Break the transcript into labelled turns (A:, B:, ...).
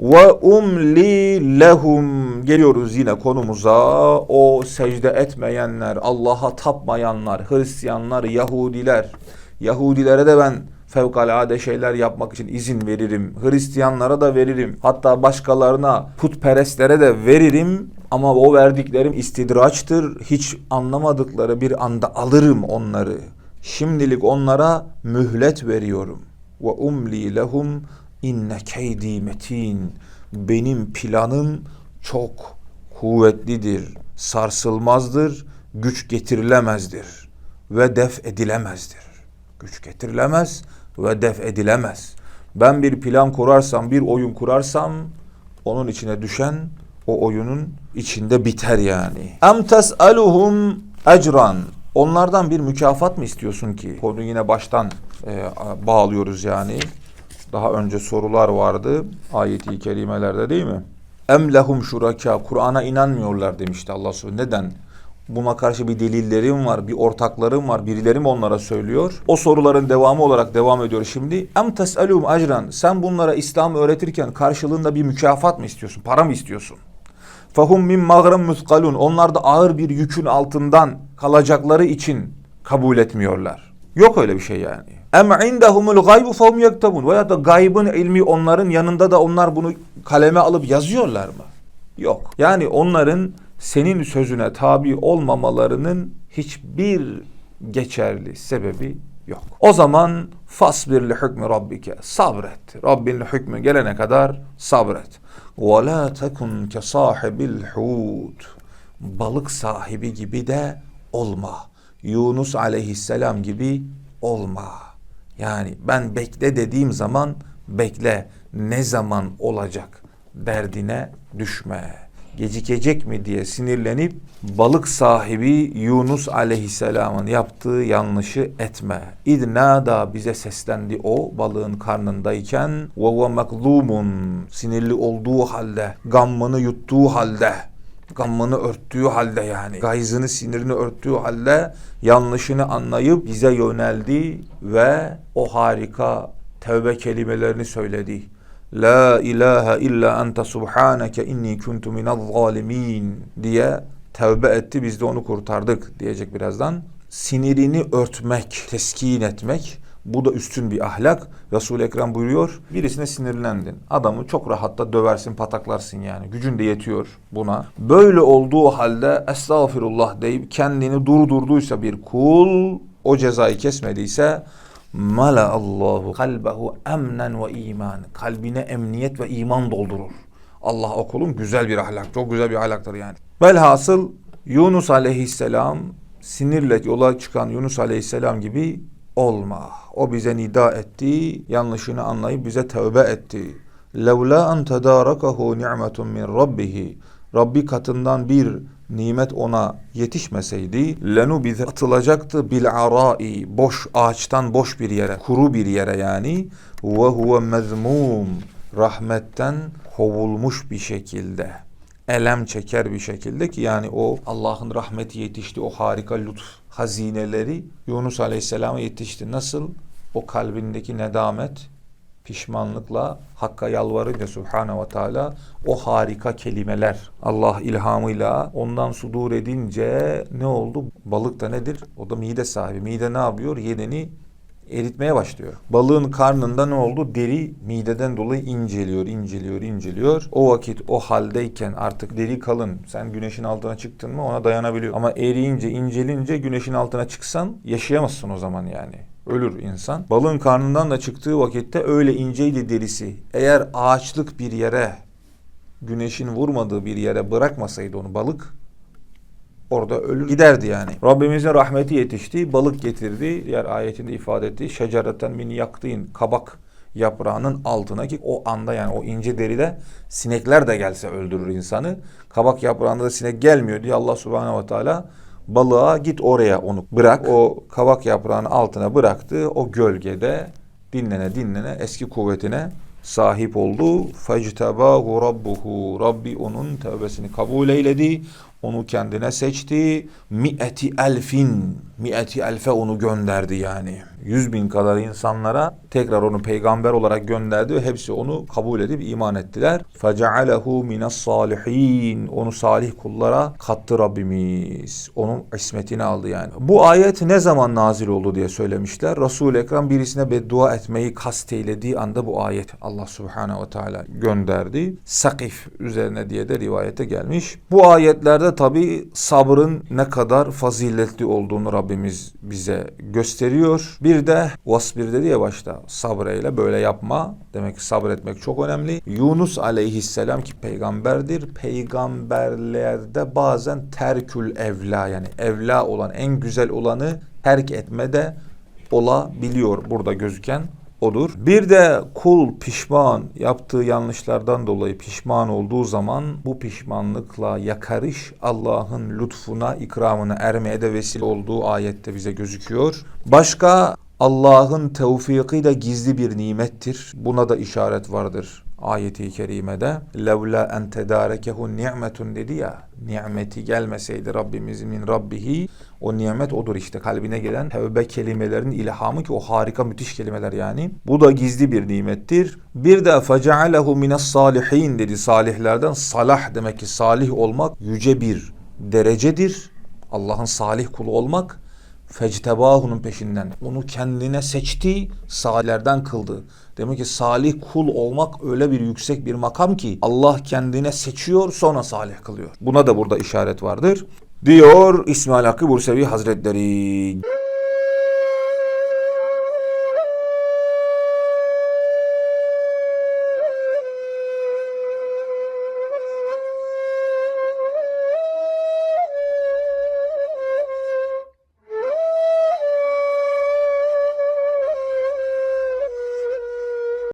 A: Ve umli lehum geliyoruz yine konumuza. O secde etmeyenler, Allah'a tapmayanlar, Hristiyanlar, Yahudiler. Yahudilere de ben fevkalade şeyler yapmak için izin veririm. Hristiyanlara da veririm. Hatta başkalarına, putperestlere de veririm. Ama o verdiklerim istidraçtır. Hiç anlamadıkları bir anda alırım onları. Şimdilik onlara mühlet veriyorum. Ve umli lehum inne keydi metin. Benim planım çok kuvvetlidir, sarsılmazdır, güç getirilemezdir ve def edilemezdir. Güç getirilemez ve def edilemez. Ben bir plan kurarsam, bir oyun kurarsam onun içine düşen o oyunun içinde biter yani. Em tes'aluhum ecran. Onlardan bir mükafat mı istiyorsun ki? Konu yine baştan e, bağlıyoruz yani. Daha önce sorular vardı ayeti kerimelerde değil mi? Em lehum şuraka. Kur'an'a inanmıyorlar demişti Allah Subhanahu. Neden? Buna karşı bir delillerim var, bir ortaklarım var, birileri mi onlara söylüyor? O soruların devamı olarak devam ediyor şimdi. Em tes'alum acran. Sen bunlara İslam öğretirken karşılığında bir mükafat mı istiyorsun? Para mı istiyorsun? Fahum min mağram muskalun. Onlar da ağır bir yükün altından kalacakları için kabul etmiyorlar. Yok öyle bir şey yani. Em indahumul gaybu fahum yektabun. Veya da gaybın ilmi onların yanında da onlar bunu kaleme alıp yazıyorlar mı? Yok. Yani onların senin sözüne tabi olmamalarının hiçbir geçerli sebebi yok. O zaman fasbir li hükmü rabbike sabret. Rabbin hükmü gelene kadar sabret. Ve la tekun ke sahibil hut. Balık sahibi gibi de olma. Yunus aleyhisselam gibi olma. Yani ben bekle dediğim zaman bekle. Ne zaman olacak derdine düşme gecikecek mi diye sinirlenip balık sahibi Yunus aleyhisselamın yaptığı yanlışı etme. İdnada bize seslendi o balığın karnındayken ve ve meklumun sinirli olduğu halde gammını yuttuğu halde gammını örttüğü halde yani gayzını sinirini örttüğü halde yanlışını anlayıp bize yöneldi ve o harika tevbe kelimelerini söyledi. La ilahe illa ente subhaneke inni kuntu minel zalimin diye tevbe etti biz de onu kurtardık diyecek birazdan. Sinirini örtmek, teskin etmek bu da üstün bir ahlak. Resul-i Ekrem buyuruyor. Birisine sinirlendin. Adamı çok rahatta döversin, pataklarsın yani. Gücün de yetiyor buna. Böyle olduğu halde estağfirullah deyip kendini durdurduysa bir kul o cezayı kesmediyse mala Allahu kalbehu emnen ve iman. Kalbine emniyet ve iman doldurur. Allah o güzel bir ahlak. Çok güzel bir ahlaktır yani. Velhasıl Yunus aleyhisselam sinirle yola çıkan Yunus aleyhisselam gibi olma. O bize nida etti, yanlışını anlayıp bize tövbe etti. Levla en tedarakahu ni'metun min rabbihi. Rabbi katından bir nimet ona yetişmeseydi lenu bize atılacaktı bil arai boş ağaçtan boş bir yere kuru bir yere yani ve huve mezmum rahmetten kovulmuş bir şekilde elem çeker bir şekilde ki yani o Allah'ın rahmeti yetişti o harika lütuf hazineleri Yunus Aleyhisselam'a yetişti. Nasıl? O kalbindeki nedamet, pişmanlıkla Hakk'a yalvarınca Subhanahu ve Teala o harika kelimeler Allah ilhamıyla ondan sudur edince ne oldu? Balık da nedir? O da mide sahibi. Mide ne yapıyor? Yedeni eritmeye başlıyor. Balığın karnında ne oldu? Deri mideden dolayı inceliyor, inceliyor, inceliyor. O vakit o haldeyken artık deri kalın. Sen güneşin altına çıktın mı ona dayanabiliyor. Ama eriyince, incelince güneşin altına çıksan yaşayamazsın o zaman yani. Ölür insan. Balığın karnından da çıktığı vakitte öyle inceydi derisi. Eğer ağaçlık bir yere, güneşin vurmadığı bir yere bırakmasaydı onu balık orada ölür giderdi yani. Rabbimizin rahmeti yetişti, balık getirdi. Diğer ayetinde ifade ettiği şecereten min yaktığın kabak yaprağının altına ki o anda yani o ince deride sinekler de gelse öldürür insanı. Kabak yaprağında da sinek gelmiyor diye Allah subhanehu ve teala balığa git oraya onu bırak. O kabak yaprağının altına bıraktı. O gölgede dinlene dinlene eski kuvvetine sahip oldu. Fectebahu rabbuhu. Rabbi onun tevbesini kabul eyledi onu kendine seçti. Mi'eti elfin, mi'eti elfe onu gönderdi yani. Yüz bin kadar insanlara tekrar onu peygamber olarak gönderdi ve hepsi onu kabul edip iman ettiler. Fecealehu mines salihin. Onu salih kullara kattı Rabbimiz. Onun ismetini aldı yani. Bu ayet ne zaman nazil oldu diye söylemişler. resul Ekrem birisine beddua etmeyi kasteylediği anda bu ayet Allah Subhanahu ve Teala gönderdi. Sakif üzerine diye de rivayete gelmiş. Bu ayetlerde tabi sabrın ne kadar faziletli olduğunu Rabbimiz bize gösteriyor. Bir de vasbir dedi ya başta sabreyle böyle yapma. Demek ki sabretmek çok önemli. Yunus aleyhisselam ki peygamberdir. Peygamberlerde bazen terkül evla yani evla olan en güzel olanı terk etmede olabiliyor burada gözüken odur. Bir de kul pişman yaptığı yanlışlardan dolayı pişman olduğu zaman bu pişmanlıkla yakarış Allah'ın lütfuna, ikramına ermeye de vesile olduğu ayette bize gözüküyor. Başka Allah'ın tevfikiyle gizli bir nimettir. Buna da işaret vardır ayeti kerimede. Levla en tedarekehu ni'metun dedi ya. Nimeti gelmeseydi Rabbimizin Rabbihi o nimet odur işte kalbine gelen tevbe kelimelerinin ilhamı ki o harika müthiş kelimeler yani. Bu da gizli bir nimettir. Bir de fecealehu mines salihin dedi salihlerden. Salah demek ki salih olmak yüce bir derecedir. Allah'ın salih kulu olmak fectebahu'nun peşinden. Onu kendine seçti, salihlerden kıldı. Demek ki salih kul olmak öyle bir yüksek bir makam ki Allah kendine seçiyor sonra salih kılıyor. Buna da burada işaret vardır. Diyor İsmail Hakkı Bursevi Hazretleri.